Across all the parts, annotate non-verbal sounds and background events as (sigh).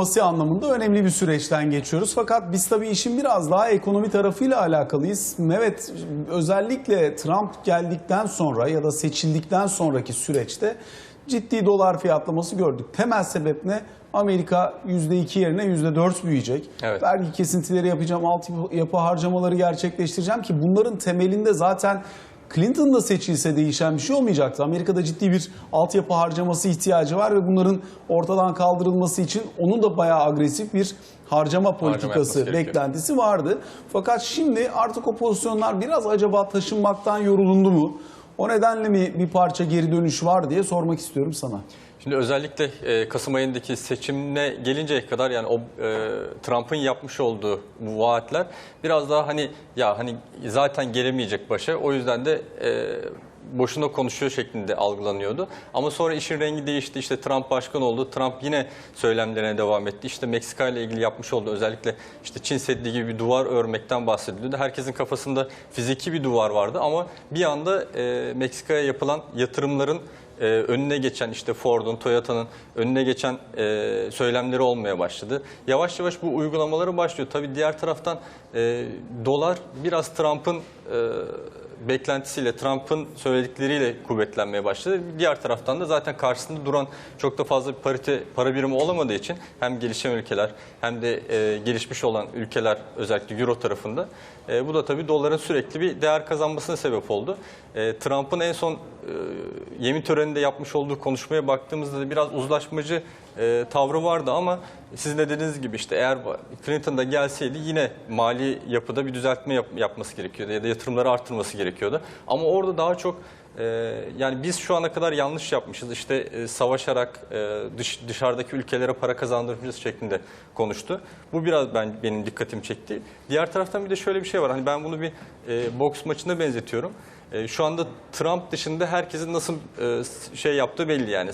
Asya anlamında önemli bir süreçten geçiyoruz. Fakat biz tabii işin biraz daha ekonomi tarafıyla alakalıyız. Evet özellikle Trump geldikten sonra ya da seçildikten sonraki süreçte ciddi dolar fiyatlaması gördük. Temel sebep ne? Amerika %2 yerine %4 büyüyecek. Evet. Vergi kesintileri yapacağım, altyapı harcamaları gerçekleştireceğim ki bunların temelinde zaten Clinton da seçilse değişen bir şey olmayacaktı. Amerika'da ciddi bir altyapı harcaması ihtiyacı var ve bunların ortadan kaldırılması için onun da bayağı agresif bir harcama politikası gerekiyor. beklentisi vardı. Fakat şimdi artık o pozisyonlar biraz acaba taşınmaktan yorulundu mu? O nedenle mi bir parça geri dönüş var diye sormak istiyorum sana. Şimdi özellikle e, Kasım ayındaki seçimine gelinceye kadar yani o e, Trump'ın yapmış olduğu bu vaatler biraz daha hani ya hani zaten gelemeyecek başa o yüzden de e, boşuna konuşuyor şeklinde algılanıyordu. Ama sonra işin rengi değişti. İşte Trump başkan oldu. Trump yine söylemlerine devam etti. İşte Meksika ile ilgili yapmış olduğu özellikle işte Çin Seddi gibi bir duvar örmekten bahsediliyordu. Herkesin kafasında fiziki bir duvar vardı ama bir anda e, Meksika'ya yapılan yatırımların e, önüne geçen işte Ford'un, Toyota'nın önüne geçen e, söylemleri olmaya başladı. Yavaş yavaş bu uygulamaları başlıyor. Tabii diğer taraftan e, dolar biraz Trump'ın e, beklentisiyle, Trump'ın söyledikleriyle kuvvetlenmeye başladı. Diğer taraftan da zaten karşısında duran çok da fazla bir parite, para birimi olamadığı için hem gelişen ülkeler hem de e, gelişmiş olan ülkeler özellikle Euro tarafında e, bu da tabii doların sürekli bir değer kazanmasına sebep oldu. E, Trump'ın en son e, yemin töreninde yapmış olduğu konuşmaya baktığımızda da biraz uzlaşmacı e, tavrı vardı ama sizin de dediğiniz gibi işte eğer Clinton da gelseydi yine mali yapıda bir düzeltme yap- yapması gerekiyordu ya da yatırımları arttırması gerekiyordu. Ama orada daha çok e, yani biz şu ana kadar yanlış yapmışız işte e, savaşarak e, dış, dışarıdaki ülkelere para kazandırmışız şeklinde konuştu. Bu biraz ben benim dikkatimi çekti. Diğer taraftan bir de şöyle bir şey var hani ben bunu bir e, boks maçına benzetiyorum. E, Şu anda Trump dışında herkesin nasıl e, şey yaptığı belli yani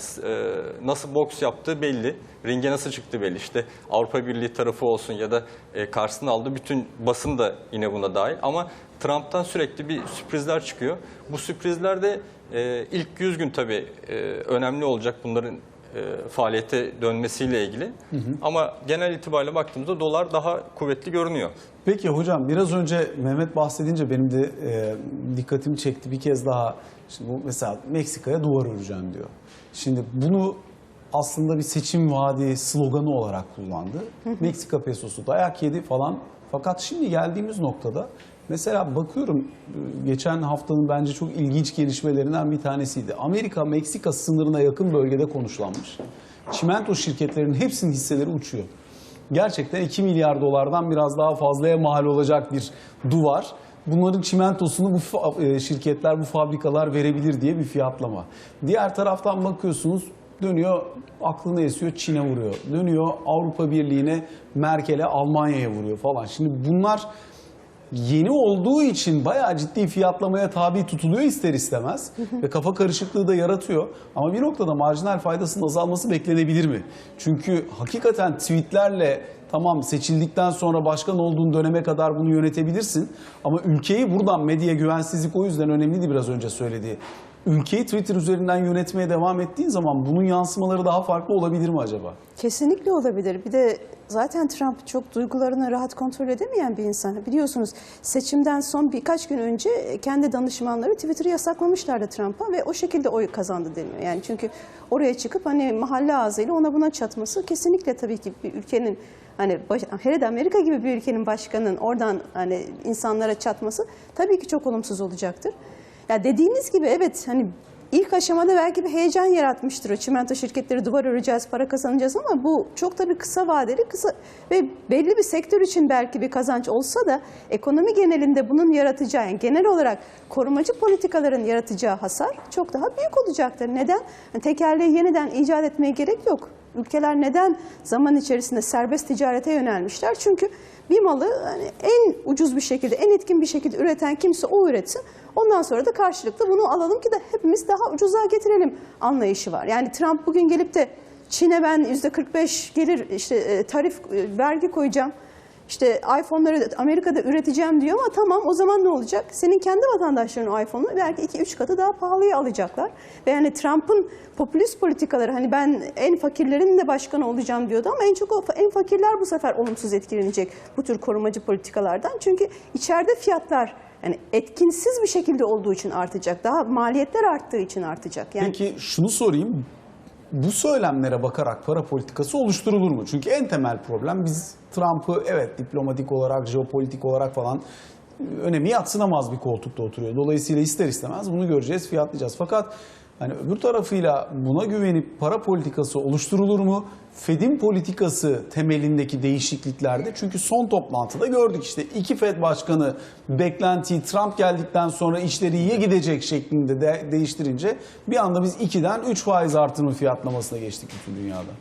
nasıl boks yaptığı belli, ringe nasıl çıktığı belli. İşte Avrupa Birliği tarafı olsun ya da karşısına aldığı bütün basın da yine buna dahil. Ama Trump'tan sürekli bir sürprizler çıkıyor. Bu sürprizler de e, ilk 100 gün tabii e, önemli olacak bunların e, faaliyete dönmesiyle ilgili. Ama genel itibariyle baktığımızda dolar daha kuvvetli görünüyor. Peki hocam biraz önce Mehmet bahsedince benim de e, dikkatimi çekti bir kez daha. Şimdi bu mesela Meksika'ya duvar öreceğim diyor. Şimdi bunu aslında bir seçim vaadi sloganı olarak kullandı. Meksika pesosu dayak yedi falan. Fakat şimdi geldiğimiz noktada mesela bakıyorum e, geçen haftanın bence çok ilginç gelişmelerinden bir tanesiydi. Amerika Meksika sınırına yakın bölgede konuşlanmış. Çimento şirketlerinin hepsinin hisseleri uçuyor gerçekten 2 milyar dolardan biraz daha fazlaya mal olacak bir duvar. Bunların çimentosunu bu e, şirketler, bu fabrikalar verebilir diye bir fiyatlama. Diğer taraftan bakıyorsunuz dönüyor aklını esiyor Çin'e vuruyor. Dönüyor Avrupa Birliği'ne, Merkel'e, Almanya'ya vuruyor falan. Şimdi bunlar yeni olduğu için bayağı ciddi fiyatlamaya tabi tutuluyor ister istemez ve kafa karışıklığı da yaratıyor. Ama bir noktada marjinal faydasının azalması beklenebilir mi? Çünkü hakikaten tweetlerle tamam seçildikten sonra başkan olduğun döneme kadar bunu yönetebilirsin ama ülkeyi buradan medya güvensizlik o yüzden önemliydi biraz önce söylediği. Ülkeyi Twitter üzerinden yönetmeye devam ettiğin zaman bunun yansımaları daha farklı olabilir mi acaba? Kesinlikle olabilir. Bir de zaten Trump çok duygularını rahat kontrol edemeyen bir insan. Biliyorsunuz seçimden son birkaç gün önce kendi danışmanları Twitter'ı yasaklamışlardı Trump'a ve o şekilde oy kazandı deniyor. Yani çünkü oraya çıkıp hani mahalle ağzıyla ona buna çatması kesinlikle tabii ki bir ülkenin hani baş, hele de Amerika gibi bir ülkenin başkanının oradan hani insanlara çatması tabii ki çok olumsuz olacaktır. Ya dediğiniz gibi evet hani ilk aşamada belki bir heyecan yaratmıştır. Çimento şirketleri duvar öreceğiz, para kazanacağız ama bu çok tabii kısa vadeli kısa ve belli bir sektör için belki bir kazanç olsa da ekonomi genelinde bunun yaratacağı yani genel olarak korumacı politikaların yaratacağı hasar çok daha büyük olacaktır. Neden? Yani tekerleği yeniden icat etmeye gerek yok. Ülkeler neden zaman içerisinde serbest ticarete yönelmişler? Çünkü bir malı hani en ucuz bir şekilde, en etkin bir şekilde üreten kimse o üretsin. Ondan sonra da karşılıklı bunu alalım ki de hepimiz daha ucuza getirelim anlayışı var. Yani Trump bugün gelip de Çin'e ben yüzde 45 gelir işte e, tarif e, vergi koyacağım. İşte iPhone'ları Amerika'da üreteceğim diyor ama tamam o zaman ne olacak? Senin kendi vatandaşların iPhone'u belki 2-3 katı daha pahalıya alacaklar. Ve yani Trump'ın popülist politikaları hani ben en fakirlerin de başkanı olacağım diyordu ama en çok en fakirler bu sefer olumsuz etkilenecek bu tür korumacı politikalardan. Çünkü içeride fiyatlar yani etkinsiz bir şekilde olduğu için artacak. Daha maliyetler arttığı için artacak. Yani Peki şunu sorayım. Bu söylemlere bakarak para politikası oluşturulur mu? Çünkü en temel problem biz Trump'ı evet diplomatik olarak, jeopolitik olarak falan e, önemi yatsınamaz bir koltukta oturuyor. Dolayısıyla ister istemez bunu göreceğiz, fiyatlayacağız. Fakat hani öbür tarafıyla buna güvenip para politikası oluşturulur mu? Fed'in politikası temelindeki değişikliklerde çünkü son toplantıda gördük işte iki Fed başkanı beklentiyi Trump geldikten sonra işleri iyiye gidecek şeklinde de değiştirince bir anda biz 2'den 3 faiz artırımı fiyatlamasına geçtik bütün dünyada.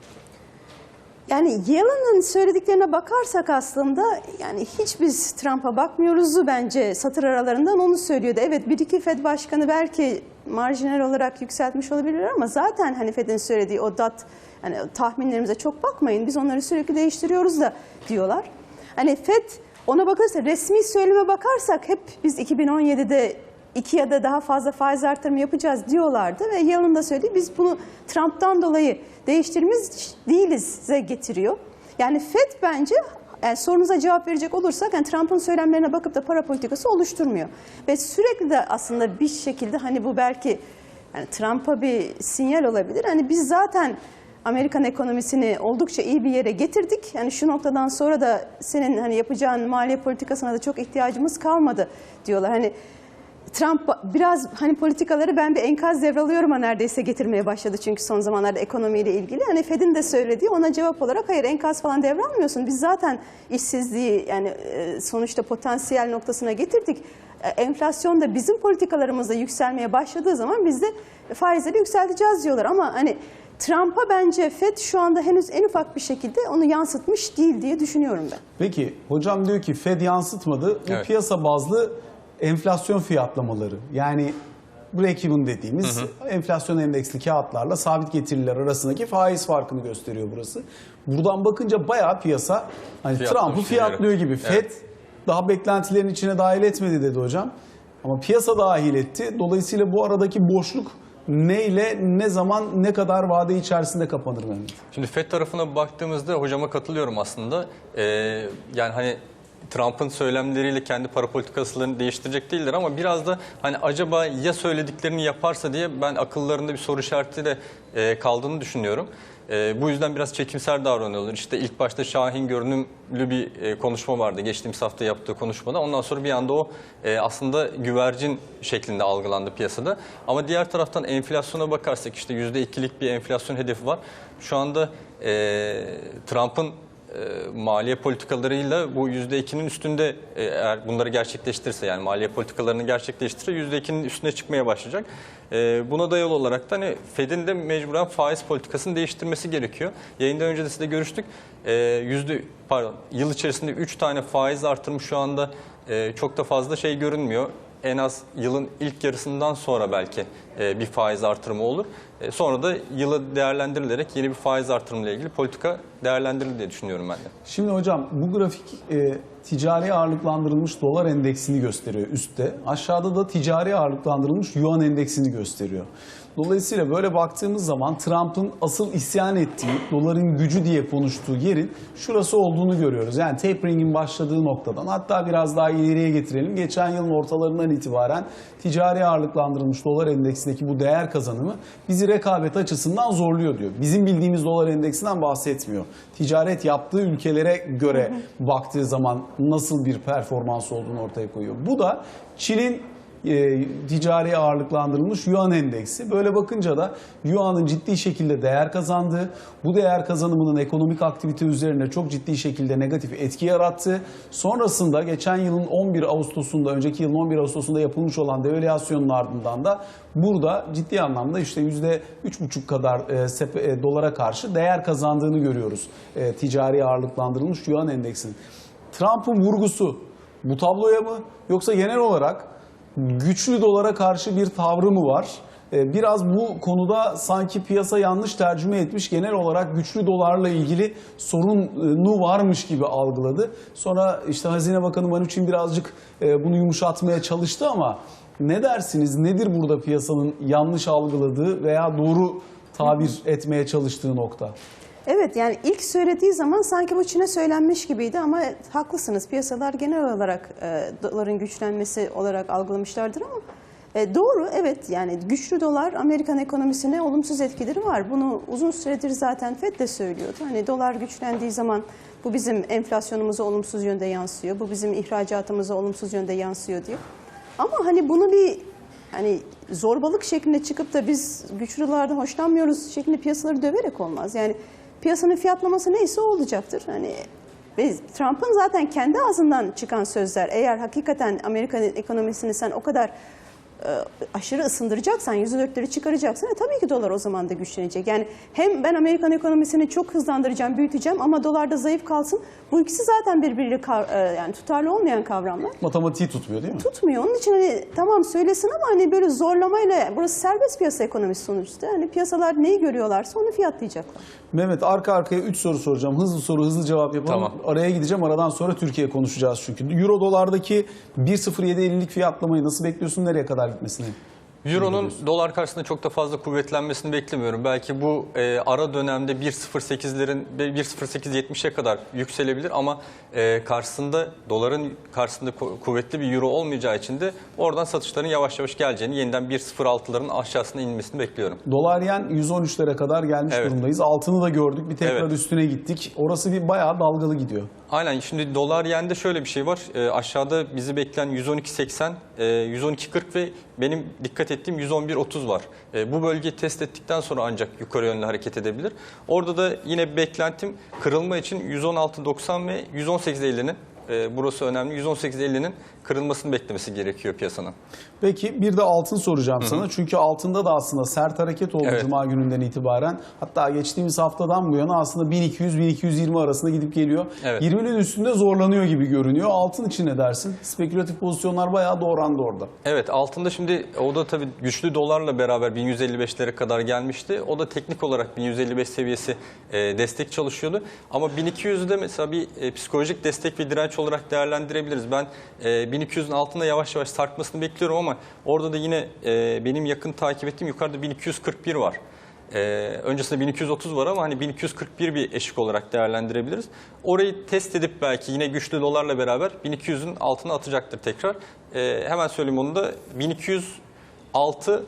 Yani Yellen'ın söylediklerine bakarsak aslında yani hiç biz Trump'a bakmıyoruzu bence satır aralarından onu söylüyordu. Evet bir iki Fed başkanı belki marjinal olarak yükseltmiş olabilir ama zaten hani Fed'in söylediği o dat yani tahminlerimize çok bakmayın biz onları sürekli değiştiriyoruz da diyorlar. Hani Fed ona bakarsa resmi söyleme bakarsak hep biz 2017'de iki ya da daha fazla faiz artırımı yapacağız diyorlardı ve Yalın da söyledi biz bunu Trump'tan dolayı değiştirmiş değiliz'e getiriyor. Yani FED bence yani sorunuza cevap verecek olursak yani Trump'ın söylemlerine bakıp da para politikası oluşturmuyor. Ve sürekli de aslında bir şekilde hani bu belki yani Trump'a bir sinyal olabilir. Hani biz zaten Amerikan ekonomisini oldukça iyi bir yere getirdik. Yani şu noktadan sonra da senin hani yapacağın maliye politikasına da çok ihtiyacımız kalmadı diyorlar. Hani Trump biraz hani politikaları ben bir enkaz devralıyorum ama neredeyse getirmeye başladı çünkü son zamanlarda ekonomiyle ilgili. Hani Fed'in de söylediği ona cevap olarak hayır enkaz falan devralmıyorsun. Biz zaten işsizliği yani e, sonuçta potansiyel noktasına getirdik. E, Enflasyon da bizim politikalarımızla yükselmeye başladığı zaman biz de faizleri yükselteceğiz diyorlar ama hani Trump'a bence Fed şu anda henüz en ufak bir şekilde onu yansıtmış değil diye düşünüyorum ben. Peki hocam diyor ki Fed yansıtmadı. Bu Evet. piyasa bazlı enflasyon fiyatlamaları. Yani break-even dediğimiz enflasyon endeksli kağıtlarla sabit getiriler arasındaki faiz farkını gösteriyor burası. Buradan bakınca bayağı piyasa hani Trump'ı fiyatlıyor gibi. Fed Evet. daha beklentilerin içine dahil etmedi dedi hocam. Ama piyasa dahil etti. Dolayısıyla bu aradaki boşluk neyle, ne zaman, ne kadar vade içerisinde kapanır Mehmet? Şimdi FED tarafına baktığımızda hocama katılıyorum aslında. Ee, yani hani Trump'ın söylemleriyle kendi para politikasını değiştirecek değiller ama biraz da hani acaba ya söylediklerini yaparsa diye ben akıllarında bir soru işareti de e, kaldığını düşünüyorum. E, bu yüzden biraz çekimser davranıyorlar. İşte ilk başta Şahin görünümlü bir e, konuşma vardı geçtiğimiz hafta yaptığı konuşmada. Ondan sonra bir anda o e, aslında güvercin şeklinde algılandı piyasada. Ama diğer taraftan enflasyona bakarsak işte %2'lik bir enflasyon hedefi var. Şu anda e, Trump'ın e, maliye politikalarıyla bu %2'nin üstünde e, eğer bunları gerçekleştirirse yani maliye politikalarını gerçekleştirirse %2'nin üstüne çıkmaya başlayacak. E, buna dayalı olarak da hani Fed'in de mecburen faiz politikasını değiştirmesi gerekiyor. Yayından önce de size görüştük. E, yüzde pardon yıl içerisinde 3 tane faiz artırımı şu anda e, çok da fazla şey görünmüyor en az yılın ilk yarısından sonra belki e, bir faiz artırımı olur. E, sonra da yılı değerlendirilerek yeni bir faiz artırımıyla ilgili politika değerlendirilir diye düşünüyorum ben de. Şimdi hocam bu grafik e, ticari ağırlıklandırılmış dolar endeksini gösteriyor üstte. Aşağıda da ticari ağırlıklandırılmış yuan endeksini gösteriyor. Dolayısıyla böyle baktığımız zaman Trump'ın asıl isyan ettiği, doların gücü diye konuştuğu yerin şurası olduğunu görüyoruz. Yani tapering'in başladığı noktadan hatta biraz daha ileriye getirelim. Geçen yılın ortalarından itibaren ticari ağırlıklandırılmış dolar endeksindeki bu değer kazanımı bizi rekabet açısından zorluyor diyor. Bizim bildiğimiz dolar endeksinden bahsetmiyor. Ticaret yaptığı ülkelere göre baktığı zaman nasıl bir performans olduğunu ortaya koyuyor. Bu da Çin'in e, ticari ağırlıklandırılmış yuan endeksi. Böyle bakınca da yuanın ciddi şekilde değer kazandığı, bu değer kazanımının ekonomik aktivite üzerine çok ciddi şekilde negatif etki yarattığı, sonrasında geçen yılın 11 Ağustos'unda, önceki yılın 11 Ağustos'unda yapılmış olan devalüasyonun ardından da burada ciddi anlamda işte %3,5 kadar e, sepe- e, dolara karşı değer kazandığını görüyoruz e, ticari ağırlıklandırılmış yuan endeksinin. Trump'ın vurgusu bu tabloya mı yoksa genel olarak güçlü dolara karşı bir tavrı mı var? e, biraz bu konuda sanki piyasa yanlış tercüme etmiş. Genel olarak güçlü dolarla ilgili sorunu varmış gibi algıladı. Sonra işte Hazine Bakanı Manuchin birazcık e, bunu yumuşatmaya çalıştı ama ne dersiniz? Nedir burada piyasanın yanlış algıladığı veya doğru tabir etmeye çalıştığı nokta? Evet yani ilk söylediği zaman sanki bu Çin'e söylenmiş gibiydi ama haklısınız. Piyasalar genel olarak e, doların güçlenmesi olarak algılamışlardır ama e, doğru evet yani güçlü dolar Amerikan ekonomisine olumsuz etkileri var. Bunu uzun süredir zaten FED de söylüyordu. Hani dolar güçlendiği zaman bu bizim enflasyonumuza olumsuz yönde yansıyor. Bu bizim ihracatımıza olumsuz yönde yansıyor diyor. Ama hani bunu bir hani zorbalık şeklinde çıkıp da biz güçlü dolardan hoşlanmıyoruz şeklinde piyasaları döverek olmaz. Yani piyasanın fiyatlaması neyse o olacaktır. Hani ve Trump'ın zaten kendi ağzından çıkan sözler eğer hakikaten Amerikan ekonomisini sen o kadar aşırı ısındıracaksan, %4'leri çıkaracaksan e, tabii ki dolar o zaman da güçlenecek. Yani hem ben Amerikan ekonomisini çok hızlandıracağım, büyüteceğim ama dolar da zayıf kalsın. Bu ikisi zaten birbiriyle e, yani tutarlı olmayan kavramlar Matematiği tutmuyor değil mi? tutmuyor. Onun için hani tamam söylesin ama hani böyle zorlamayla burası serbest piyasa ekonomisi sonuçta. Hani piyasalar neyi görüyorlarsa onu fiyatlayacaklar. Mehmet arka arkaya 3 soru soracağım. Hızlı soru hızlı cevap yapalım. Tamam. Araya gideceğim. Aradan sonra Türkiye konuşacağız çünkü. Euro dolardaki 1.0750'lik fiyatlamayı nasıl bekliyorsun? Nereye kadar gitmesini? Euro'nun dolar karşısında çok da fazla kuvvetlenmesini beklemiyorum. Belki bu e, ara dönemde 1.08'lerin 1.0870'e kadar yükselebilir ama e, karşısında doların karşısında ku- kuvvetli bir euro olmayacağı için de oradan satışların yavaş yavaş geleceğini, yeniden 1.06'ların aşağısına inmesini bekliyorum. Dolar yen 113'lere kadar gelmiş Evet. durumdayız. Altını da gördük. Bir tekrar Evet. üstüne gittik. Orası bir bayağı dalgalı gidiyor. Aynen şimdi dolar yende şöyle bir şey var. E, aşağıda bizi bekleyen 112.80, e, 112.40 ve benim dikkat ettiğim 111.30 var. E, bu bölgeyi test ettikten sonra ancak yukarı yönlü hareket edebilir. Orada da yine beklentim kırılma için 116.90 ve 118.50'nin e, burası önemli. 118.50'nin kırılmasını beklemesi gerekiyor piyasanın. Peki bir de altın soracağım sana. Çünkü altında da aslında sert hareket oldu Evet. Cuma gününden itibaren. Hatta geçtiğimiz haftadan bu yana aslında 1200-1220 arasında gidip geliyor. Evet. 20'nin üstünde zorlanıyor gibi görünüyor. Altın için ne dersin? Spekülatif pozisyonlar bayağı doğrandı orada. Evet altında şimdi o da tabii güçlü dolarla beraber 1155'lere kadar gelmişti. O da teknik olarak 1155 seviyesi e, destek çalışıyordu. Ama 1200'de mesela bir e, psikolojik destek ve direnç olarak değerlendirebiliriz. Ben e, 1200'ün altında yavaş yavaş sarkmasını bekliyorum ama orada da yine e, benim yakın takip ettiğim yukarıda 1241 var. E, öncesinde 1230 var ama hani 1241 bir eşik olarak değerlendirebiliriz. Orayı test edip belki yine güçlü dolarla beraber 1200'ün altına atacaktır tekrar. E, hemen söyleyeyim onu da 1200 6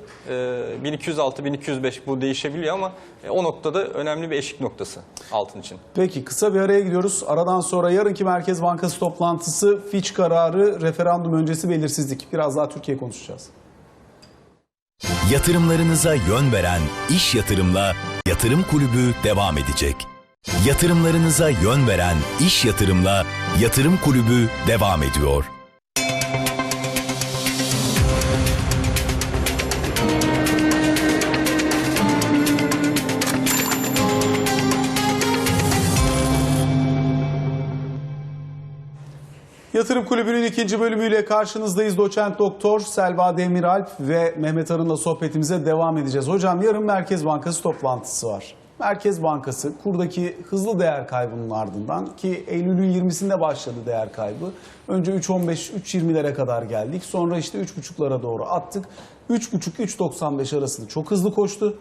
1206 1205 bu değişebiliyor ama e, o noktada önemli bir eşik noktası altın için. Peki kısa bir araya gidiyoruz. Aradan sonra yarınki Merkez Bankası toplantısı, Fitch kararı, referandum öncesi belirsizlik. Biraz daha Türkiye konuşacağız. Yatırımlarınıza yön veren İş Yatırım'la Yatırım Kulübü devam edecek. Yatırımlarınıza yön veren İş Yatırım'la Yatırım Kulübü devam ediyor. Yatırım Kulübü'nün ikinci bölümüyle karşınızdayız. Doçent Doktor Selva Demiralp ve Mehmet Arın'la sohbetimize devam edeceğiz. Hocam yarın Merkez Bankası toplantısı var. Merkez Bankası kurdaki hızlı değer kaybının ardından ki Eylül'ün 20'sinde başladı değer kaybı. Önce 3.15, 3.20'lere kadar geldik. Sonra işte 3.5'lara doğru attık. 3.5-3.95 arasında çok hızlı koştu.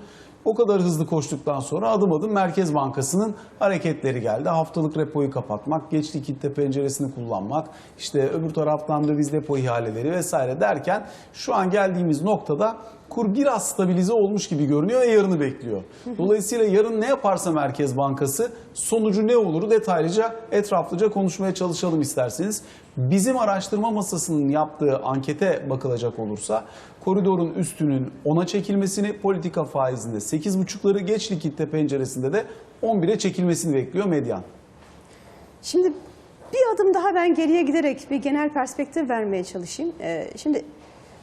O kadar hızlı koştuktan sonra adım adım Merkez Bankası'nın hareketleri geldi. Haftalık repoyu kapatmak, geç likitte penceresini kullanmak, işte öbür taraftan döviz depo ihaleleri vesaire derken şu an geldiğimiz noktada kur biraz stabilize olmuş gibi görünüyor ve yarını bekliyor. Dolayısıyla yarın ne yaparsa Merkez Bankası sonucu ne olur detaylıca etraflıca konuşmaya çalışalım isterseniz. Bizim araştırma masasının yaptığı ankete bakılacak olursa koridorun üstünün 10'a çekilmesini, politika faizinde 8,5'ları geç likitte penceresinde de 11'e çekilmesini bekliyor medyan. Şimdi bir adım daha ben geriye giderek bir genel perspektif vermeye çalışayım. Ee, şimdi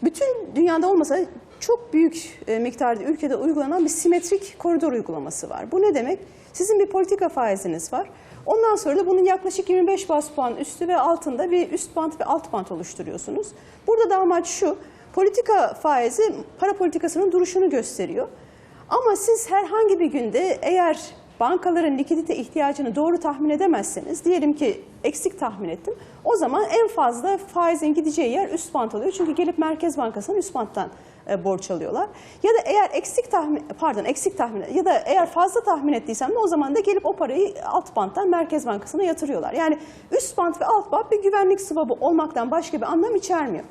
bütün dünyada olmasa çok büyük e, miktarda ülkede uygulanan bir simetrik koridor uygulaması var. Bu ne demek? Sizin bir politika faiziniz var. Ondan sonra da bunun yaklaşık 25 bas puan üstü ve altında bir üst bant ve alt bant oluşturuyorsunuz. Burada da amaç şu, politika faizi para politikasının duruşunu gösteriyor. Ama siz herhangi bir günde eğer bankaların likidite ihtiyacını doğru tahmin edemezseniz, diyelim ki eksik tahmin ettim, o zaman en fazla faizin gideceği yer üst bant oluyor. Çünkü gelip Merkez Bankası'nın üst banttan e, borç alıyorlar. Ya da eğer eksik tahmin, pardon eksik tahmin ya da eğer fazla tahmin ettiysem de o zaman da gelip o parayı alt banttan Merkez Bankası'na yatırıyorlar. Yani üst bant ve alt bant bir güvenlik sıvabı olmaktan başka bir anlam içermiyor.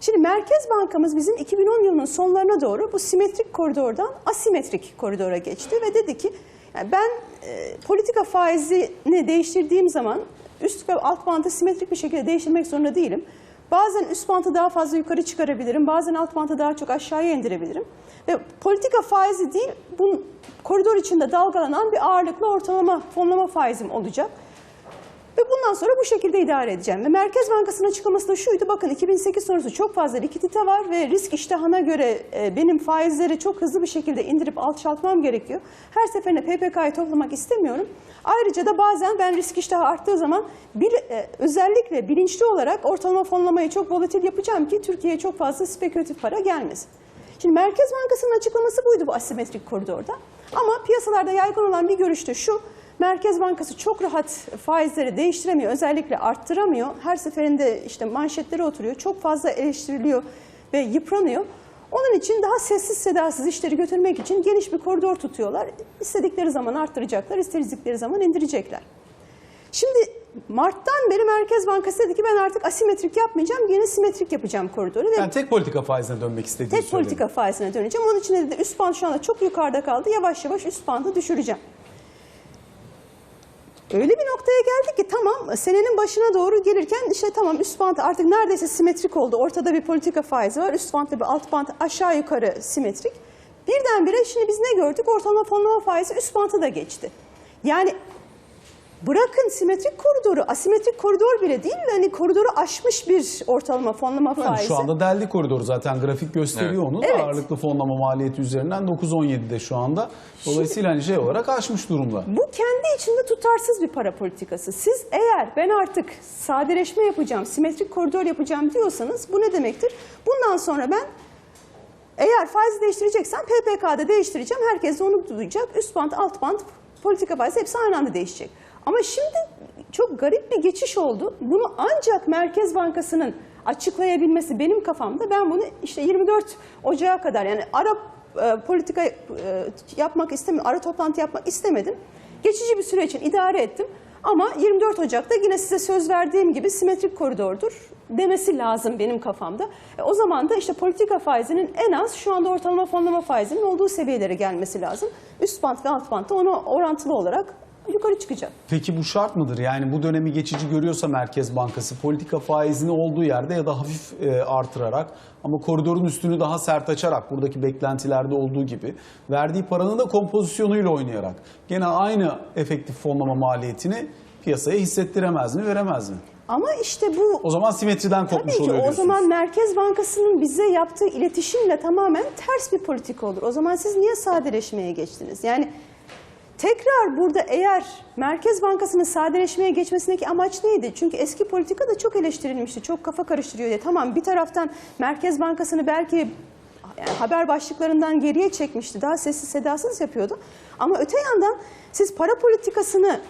Şimdi Merkez Bankamız bizim 2010 yılının sonlarına doğru bu simetrik koridordan asimetrik koridora geçti ve dedi ki ben e, politika faizini değiştirdiğim zaman üst ve alt bandı simetrik bir şekilde değiştirmek zorunda değilim. Bazen üst bantı daha fazla yukarı çıkarabilirim, bazen alt bantı daha çok aşağıya indirebilirim. Ve politika faizi değil, bu koridor içinde dalgalanan bir ağırlıklı ortalama fonlama faizim olacak. Ve bundan sonra bu şekilde idare edeceğim. Ve Merkez Bankası'nın açıklaması da şuydu. Bakın 2008 sonrası çok fazla likidite var ve risk iştahına göre e, benim faizleri çok hızlı bir şekilde indirip alçaltmam gerekiyor. Her seferinde PPK'yı toplamak istemiyorum. Ayrıca da bazen ben risk iştahı arttığı zaman bil, e, özellikle bilinçli olarak ortalama fonlamayı çok volatil yapacağım ki Türkiye'ye çok fazla spekülatif para gelmesin. Şimdi Merkez Bankası'nın açıklaması buydu bu asimetrik koridorda. Ama piyasalarda yaygın olan bir görüş de şu. Merkez Bankası çok rahat faizleri değiştiremiyor, özellikle arttıramıyor. Her seferinde işte manşetlere oturuyor, çok fazla eleştiriliyor ve yıpranıyor. Onun için daha sessiz sedasız işleri götürmek için geniş bir koridor tutuyorlar. İstedikleri zaman arttıracaklar, istedikleri zaman indirecekler. Şimdi Mart'tan beri Merkez Bankası dedi ki ben artık asimetrik yapmayacağım, yine simetrik yapacağım koridoru. Ve Yani tek politika faizine dönmek istediğini Tek politika faizine döneceğim. Onun için de üst band şu anda çok yukarıda kaldı. Yavaş yavaş üst bandı düşüreceğim. Öyle bir noktaya geldik ki tamam senenin başına doğru gelirken işte tamam üst band artık neredeyse simetrik oldu. Ortada bir politika faizi var. Üst band ve alt band aşağı yukarı simetrik. Birdenbire şimdi biz ne gördük? Ortalama fonlama faizi üst bantı da geçti. Yani Bırakın simetrik koridoru, asimetrik koridor bile değil, hani koridoru aşmış bir ortalama fonlama Yani faizi. şu anda deldi koridoru zaten grafik gösteriyor Evet. onu. Evet. Ağırlıklı fonlama maliyeti üzerinden 9-17'de şu anda. Dolayısıyla hani şey olarak aşmış durumda. Bu kendi içinde tutarsız bir para politikası. Siz eğer ben artık sadeleşme yapacağım, simetrik koridor yapacağım diyorsanız bu ne demektir? Bundan sonra ben eğer faizi değiştireceksem PPK'da değiştireceğim. Herkes de onu duyacak. Üst band, alt band, politika faizi hepsi aynı anda değişecek. Ama şimdi çok garip bir geçiş oldu. Bunu ancak Merkez Bankası'nın açıklayabilmesi benim kafamda. Ben bunu işte 24 Ocağı kadar yani ara e, politika e, yapmak istemiyorum, ara toplantı yapmak istemedim. Geçici bir süre için idare ettim. Ama 24 Ocak'ta yine size söz verdiğim gibi simetrik koridordur demesi lazım benim kafamda. E, o zaman da işte politika faizinin en az şu anda ortalama fonlama faizinin olduğu seviyelere gelmesi lazım. Üst bant ve alt bant da ona orantılı olarak yukarı çıkacak. Peki bu şart mıdır? Yani bu dönemi geçici görüyorsa Merkez Bankası politika faizini olduğu yerde ya da hafif e, artırarak ama koridorun üstünü daha sert açarak buradaki beklentilerde olduğu gibi verdiği paranın da kompozisyonuyla oynayarak gene aynı efektif fonlama maliyetini piyasaya hissettiremez mi, veremez mi? Ama işte bu O zaman simetriden kopmuş Tabii ki oluyor o zaman Merkez Bankası'nın bize yaptığı iletişimle tamamen ters bir politika olur. O zaman siz niye sadeleşmeye geçtiniz? Yani tekrar burada eğer Merkez Bankası'nın sadeleşmeye geçmesindeki amaç neydi? Çünkü eski politika da çok eleştirilmişti, çok kafa karıştırıyor diye. Tamam bir taraftan Merkez Bankası'nı belki yani haber başlıklarından geriye çekmişti. Daha sessiz sedasız yapıyordu. Ama öte yandan siz para politikasını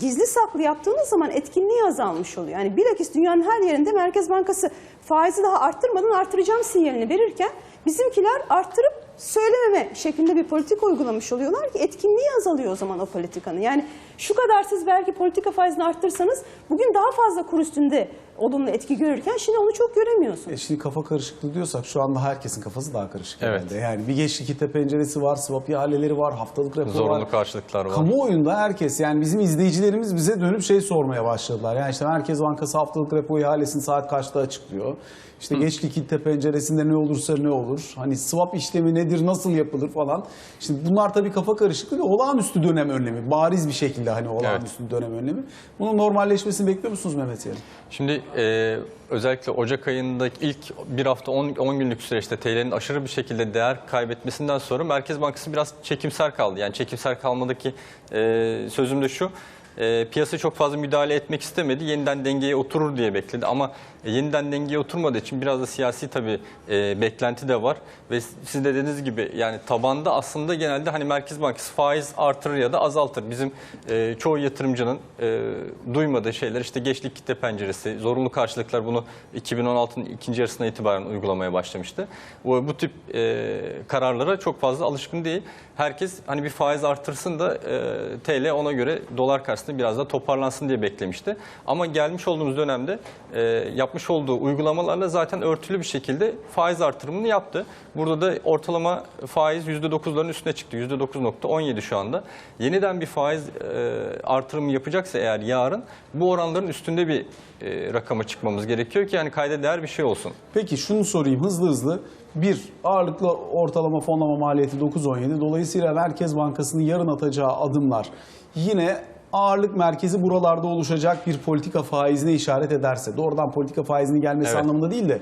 gizli saklı yaptığınız zaman etkinliği azalmış oluyor. Yani bilakis dünyanın her yerinde Merkez Bankası faizi daha arttırmadan artıracağım sinyalini verirken bizimkiler arttırıp söylememe şeklinde bir politika uygulamış oluyorlar ki etkinliği azalıyor o zaman o politikanın. Yani şu kadar siz belki politika faizini arttırsanız bugün daha fazla kur üstünde olumlu etki görürken şimdi onu çok göremiyorsunuz. E şimdi kafa karışıklığı diyorsak şu anda herkesin kafası daha karışık Evet. herhalde. Yani bir geç likite penceresi var, swap ihaleleri var, haftalık rapor var. Zorunlu karşılıklar var. Kamuoyunda herkes yani bizim izleyicilerimiz bize dönüp şey sormaya başladılar. Yani işte Merkez Bankası haftalık repo ihalesini saat kaçta açıklıyor? İşte geç likitte penceresinde ne olursa ne olur? Hani swap işlemi nedir, nasıl yapılır falan. Şimdi bunlar tabii kafa karışıklığı ve olağanüstü dönem önlemi. Bariz bir şekilde hani olağanüstü dönem önlemi. Bunun normalleşmesini bekliyor musunuz Mehmet Yarın? Şimdi e, özellikle Ocak ayında ilk bir hafta 10, 10 günlük süreçte TL'nin aşırı bir şekilde değer kaybetmesinden sonra Merkez Bankası biraz çekimser kaldı. Yani çekimser kalmadaki e, sözüm de şu. E, piyasa çok fazla müdahale etmek istemedi. Yeniden dengeye oturur diye bekledi ama e, yeniden dengeye oturmadığı için biraz da siyasi tabii e, beklenti de var ve siz de dediğiniz gibi yani tabanda aslında genelde hani Merkez Bankası faiz artırır ya da azaltır. Bizim e, çoğu yatırımcının e, duymadığı şeyler işte geçlik kitle penceresi, zorunlu karşılıklar bunu 2016'nın ikinci yarısına itibaren uygulamaya başlamıştı. Bu, bu tip e, kararlara çok fazla alışkın değil. Herkes hani bir faiz artırsın da e, TL ona göre dolar karşısında biraz da toparlansın diye beklemişti. Ama gelmiş olduğumuz dönemde e, yapmış olduğu uygulamalarla zaten örtülü bir şekilde faiz artırımını yaptı. Burada da ortalama faiz %9'ların üstüne çıktı. %9.17 şu anda. Yeniden bir faiz e, artırımı yapacaksa eğer yarın bu oranların üstünde bir e, rakama çıkmamız gerekiyor ki yani kayda değer bir şey olsun. Peki şunu sorayım hızlı hızlı. Bir, ağırlıklı ortalama fonlama maliyeti 9.17. Dolayısıyla Merkez Bankası'nın yarın atacağı adımlar yine ağırlık merkezi buralarda oluşacak bir politika faizine işaret ederse, doğrudan politika faizinin gelmesi Evet. anlamında değil de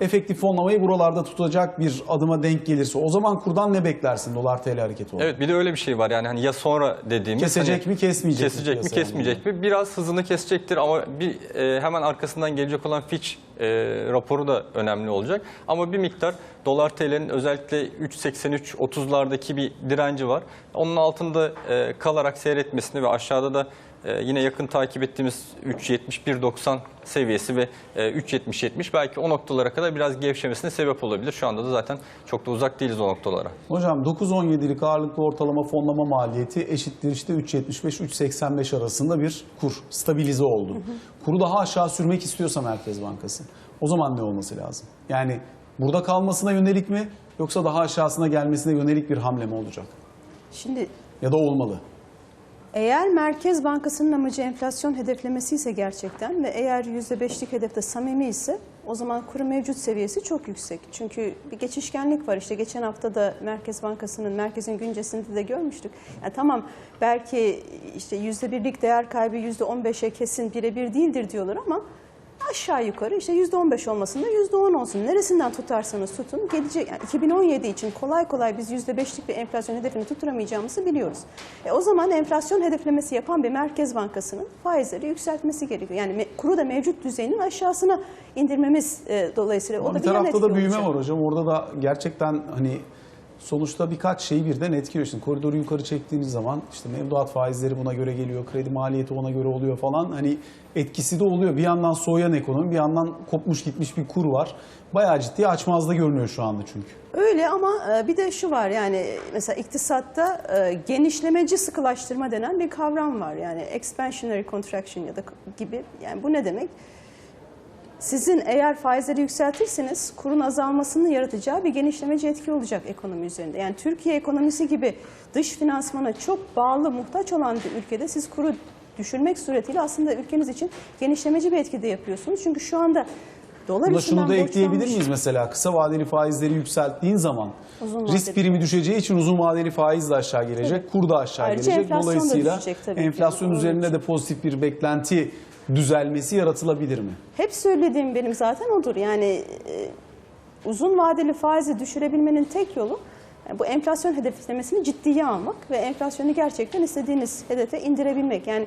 efektif fonlamayı buralarda tutacak bir adıma denk gelirse o zaman kurdan ne beklersin dolar TL hareketi olarak? Evet bir de öyle bir şey var yani hani ya sonra dediğimiz Kesecek hani mi, kesmeyecek mi kesecek mi piyasa kesmeyecek mi biraz hızını kesecektir ama bir e, hemen arkasından gelecek olan Fitch e, raporu da önemli olacak ama bir miktar dolar TL'nin özellikle 3.83 30'lardaki bir direnci var. Onun altında e, kalarak seyretmesini ve aşağıda da e, yine yakın takip ettiğimiz 3.71.90 seviyesi ve e, 3.70-70 belki o noktalara kadar biraz gevşemesine sebep olabilir. Şu anda da zaten çok da uzak değiliz o noktalara. Hocam 9.17'lik ağırlıklı ortalama fonlama maliyeti eşittir işte 3.75-3.85 arasında bir kur stabilize oldu. Kuru daha aşağı sürmek istiyorsa Merkez Bankası o zaman ne olması lazım? Yani burada kalmasına yönelik mi yoksa daha aşağısına gelmesine yönelik bir hamle mi olacak? Şimdi Ya da olmalı. Eğer Merkez Bankası'nın amacı enflasyon hedeflemesi ise gerçekten ve eğer %5'lik hedefte samimi ise o zaman kuru mevcut seviyesi çok yüksek. Çünkü bir geçişkenlik var. İşte geçen hafta da Merkez Bankası'nın merkezin güncesinde de görmüştük. Yani tamam belki işte %1'lik değer kaybı %15'e kesin birebir değildir diyorlar ama aşağı yukarı işte %15 olmasın da %10 olsun. Neresinden tutarsanız tutun gelecek yani 2017 için kolay kolay biz %5'lik bir enflasyon hedefini tutturamayacağımızı biliyoruz. E o zaman enflasyon hedeflemesi yapan bir Merkez Bankası'nın faizleri yükseltmesi gerekiyor. Yani kuru da mevcut düzeyinin aşağısına indirmemiz e, dolayısıyla o Ama da bir tarafta da büyüme olacak. var hocam. Orada da gerçekten hani sonuçta birkaç şeyi birden etkiliyor. Şimdi koridoru yukarı çektiğiniz zaman işte mevduat faizleri buna göre geliyor, kredi maliyeti ona göre oluyor falan. Hani etkisi de oluyor. Bir yandan soğuyan ekonomi, bir yandan kopmuş gitmiş bir kur var. Bayağı ciddi açmazda görünüyor şu anda çünkü. Öyle ama e, bir de şu var yani mesela iktisatta e, genişlemeci sıkılaştırma denen bir kavram var. Yani expansionary contraction ya da gibi. Yani bu ne demek? Sizin eğer faizleri yükseltirseniz kurun azalmasını yaratacağı bir genişlemeci etki olacak ekonomi üzerinde. Yani Türkiye ekonomisi gibi dış finansmana çok bağlı, muhtaç olan bir ülkede siz kuru düşürmek suretiyle aslında ülkeniz için genişlemeci bir etki de yapıyorsunuz. Çünkü şu anda dolar Buna şunu da ekleyebilir miyiz mesela? Kısa vadeli faizleri yükselttiğin zaman Uzun risk vadeli primi düşeceği için uzun vadeli faiz de aşağı gelecek, kur da aşağı Ayrıca gelecek. enflasyon da Dolayısıyla düşecek tabii ki. enflasyon Doğru. üzerinde de pozitif bir beklenti düzelmesi yaratılabilir mi? Hep söylediğim benim zaten odur. Yani e, uzun vadeli faizi düşürebilmenin tek yolu bu enflasyon hedeflemesini ciddiye almak ve enflasyonu gerçekten istediğiniz hedefe indirebilmek. Yani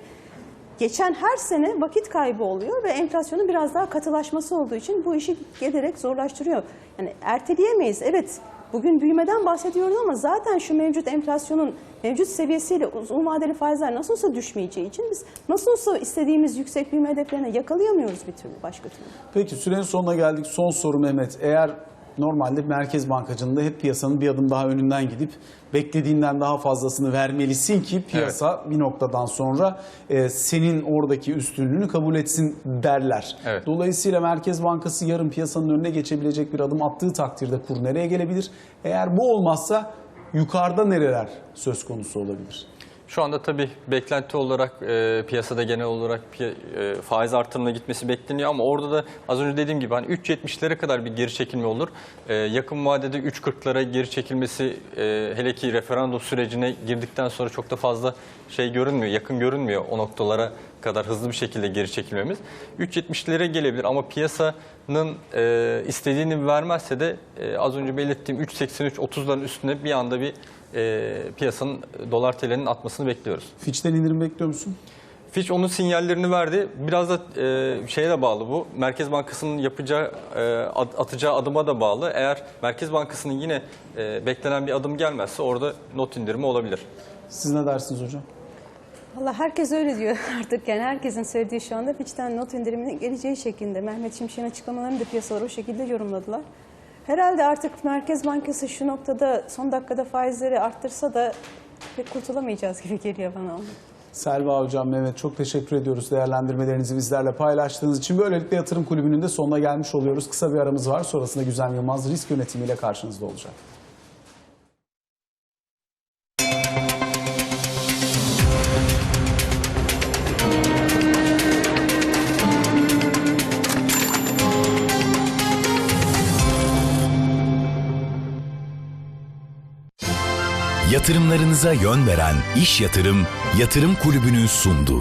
geçen her sene vakit kaybı oluyor ve enflasyonun biraz daha katılaşması olduğu için bu işi giderek zorlaştırıyor. Yani erteleyemeyiz. Evet bugün büyümeden bahsediyoruz ama zaten şu mevcut enflasyonun mevcut seviyesiyle uzun vadeli faizler nasıl olsa düşmeyeceği için biz nasıl olsa istediğimiz yüksek büyüme hedeflerine yakalayamıyoruz bir türlü başka türlü. Peki sürenin sonuna geldik. Son soru Mehmet. Eğer normalde merkez bankacılığında hep piyasanın bir adım daha önünden gidip beklediğinden daha fazlasını vermelisin ki piyasa bir noktadan sonra e, senin oradaki üstünlüğünü kabul etsin derler. Evet. Dolayısıyla Merkez Bankası yarın piyasanın önüne geçebilecek bir adım attığı takdirde kur nereye gelebilir? Eğer bu olmazsa yukarıda nereler söz konusu olabilir? Şu anda tabii beklenti olarak e, piyasada genel olarak piya- e, faiz artırımına gitmesi bekleniyor ama orada da az önce dediğim gibi hani 3.70'lere kadar bir geri çekilme olur. E, yakın vadede 3.40'lara geri çekilmesi e, hele ki referandum sürecine girdikten sonra çok da fazla şey görünmüyor, yakın görünmüyor o noktalara kadar hızlı bir şekilde geri çekilmemiz. 3.70'lere gelebilir ama piyasanın e, istediğini vermezse de e, az önce belirttiğim 3.83-30'ların üstüne bir anda bir e, piyasanın dolar TL'nin atmasını bekliyoruz. Fitch'ten indirim bekliyor musun? Fitch onun sinyallerini verdi. Biraz da e, şeye de bağlı bu. Merkez Bankası'nın yapacağı, e, at- atacağı adıma da bağlı. Eğer Merkez Bankası'nın yine e, beklenen bir adım gelmezse orada not indirimi olabilir. Siz ne dersiniz hocam? Valla herkes öyle diyor (laughs) artık yani herkesin söylediği şu anda Fitch'ten not indiriminin geleceği şeklinde. Mehmet Şimşek'in açıklamalarını da piyasalar o şekilde yorumladılar. Herhalde artık Merkez Bankası şu noktada son dakikada faizleri arttırsa da pek kurtulamayacağız gibi geliyor bana. Selva Hocam, Mehmet çok teşekkür ediyoruz değerlendirmelerinizi bizlerle paylaştığınız için. Böylelikle Yatırım Kulübü'nün de sonuna gelmiş oluyoruz. Kısa bir aramız var. Sonrasında Güzel Yılmaz risk yönetimiyle karşınızda olacak. Yatırımlarınıza yön veren İş Yatırım Yatırım Kulübü'nü sundu.